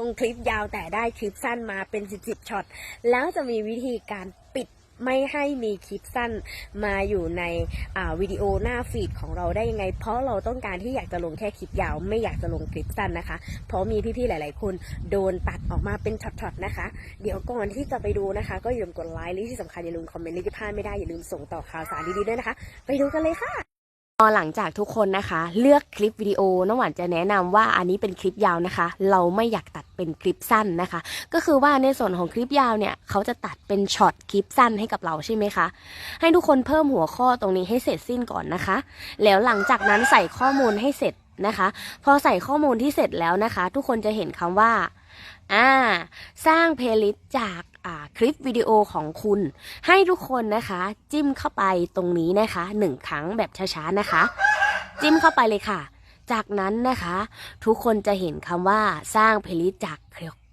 ลงคลิปยาวแต่ได้คลิปสั้นมาเป็นสิบสิบช็อต แล้วจะมีวิธีการปิดไม่ให้มีคลิปสั้นมาอยู่ในวิดีโอหน้าฟีดของเราได้ยังไง เพราะเราต้องการที่อยากจะลงแค่คลิปยาว ไม่อยากจะลงคลิปสั้นนะคะ เพราะมีพี่ๆหลาย ๆ คนโดนตัดออกมาเป็นช็อตๆนะคะ เดี๋ยวก่อนที่จะไปดูนะคะ ก็อย่าลืมกดไลค์และที่สำคัญอย่าลืมคอมเมนต์ที่พลาดไม่ได้อย่าลืมส่งต่อข่าวสารดีๆด้วยนะคะ ไปดูกันเลยค่ะ พอหลังจากทุกคนนะคะ เลือกคลิปวิดีโอน้องหวานจะแนะนำว่าอันนี้เป็นคลิปยาวนะคะ เราไม่อยากตัดเป็นคลิปสั้นนะคะ ก็คือว่าในส่วนของคลิปยาวเนี่ยเขาจะตัดเป็นช็อตคลิปสั้นให้กับเราใช่ไหมคะ ให้ทุกคนเพิ่มหัวข้อตรงนี้ให้เสร็จสิ้นก่อนนะคะ แล้วหลังจากนั้นใส่ข้อมูลให้เสร็จนะคะ พอใส่ข้อมูลที่เสร็จแล้วนะคะ ทุกคนจะเห็นคำว่าอ่าสร้างเพลย์ลิสต์จาก คลิปวิดีโอของคุณ ให้ทุกคนนะคะ จิ้มเข้าไปตรงนี้นะคะหนึ่งครั้งแบบช้าๆนะคะ จิ้มเข้าไปเลยค่ะ จากนั้นนะคะ ทุกคนจะเห็นคำว่าสร้างเพลย์ลิสจาก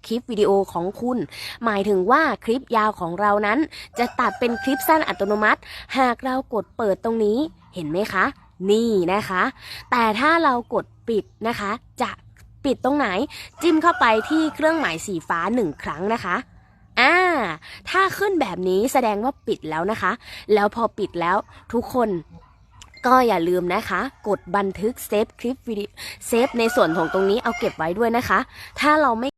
คลิปวิดีโอของคุณ หมายถึงว่าคลิปยาวของเรานั้น จะตัดเป็นคลิปสั้นอัตโนมัติ หากเรากดเปิดตรงนี้เห็นไหมคะ นี่นะคะ แต่ถ้าเรากดปิดนะคะ จะปิดตรงไหน จิ้มเข้าไปที่เครื่องหมายสีฟ้าหนึ่งครั้งนะคะ ถ้าขึ้นแบบนี้แสดงว่าปิดแล้วนะคะ แล้วพอปิดแล้วทุกคนก็อย่าลืมนะคะ กดบันทึกเซฟคลิปวิดีโอเซฟในส่วนของตรงนี้เอาเก็บไว้ด้วยนะคะ ถ้าเราไม่